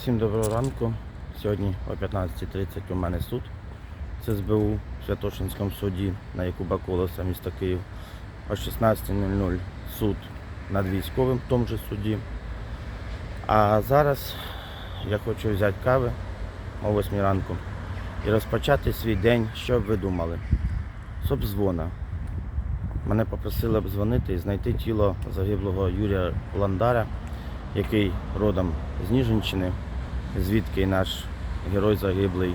Всім доброго ранку. Сьогодні о 15.30 у мене суд. Це СБУ в Святошинському суді на Якуба Колоса, міста Київ. О 16.00 суд над військовим в тому же суді. А зараз я хочу взяти кави о 8 ранку і розпочати свій день, що б ви думали. З обдзвона. Мене попросили обдзвонити і знайти тіло загиблого Юрія Ландара, який родом з Ніжинщини, звідки наш герой загиблий,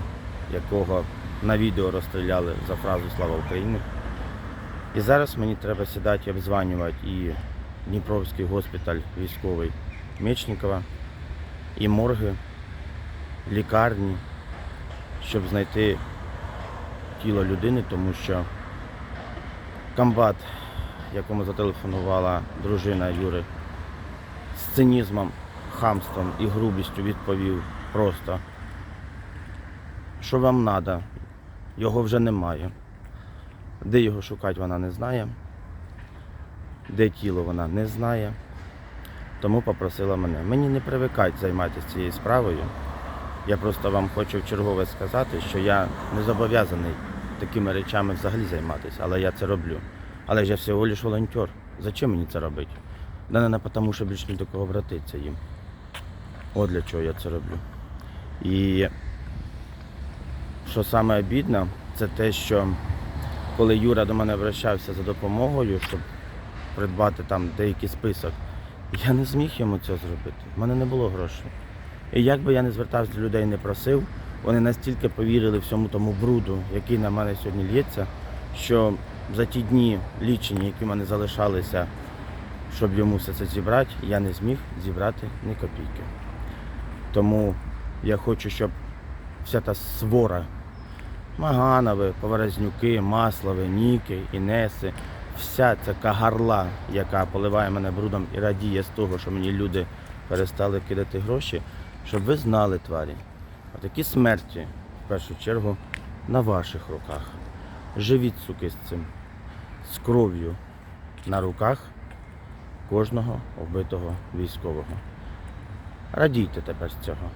якого на відео розстріляли за фразу Слава Україні. І зараз мені треба сідати і обзванювати і Дніпровський госпіталь військовий Мечникова, і морги, лікарні, щоб знайти тіло людини, тому що комбат, якому зателефонувала дружина Юри, з цинізмом, хамством і грубістю відповів просто, що вам треба, його вже немає. Де його шукати, вона не знає, де тіло вона не знає. Тому попросила мене. Мені не привикать займатися цією справою. Я просто вам хочу в чергове сказати, що я не зобов'язаний такими речами взагалі займатися, але я це роблю. Але ж я всього лиш волонтер. Зачем мені це робити? Да не тому, що більше ні до кого обратитися їм. От для чого я це роблю. І що саме обідно, це те, що коли Юра до мене обращався за допомогою, щоб придбати там деякий список, я не зміг йому це зробити. У мене не було грошей. І як би я не звертався до людей, не просив, вони настільки повірили всьому тому бруду, який на мене сьогодні лється, що за ті дні лічені, які в мене залишалися, щоб йому все це зібрати, я не зміг зібрати ні копійки. Тому я хочу, щоб вся та свора Маганови, Поворознюки, Маслови, Ніки, Інеси, вся ця кагарла, яка поливає мене брудом і радіє з того, що мені люди перестали кидати гроші, щоб ви знали, тварі, а такі смерті, в першу чергу, на ваших руках. Живіть, суки, з цим, з кров'ю на руках кожного вбитого військового. Радійте тепер з цього.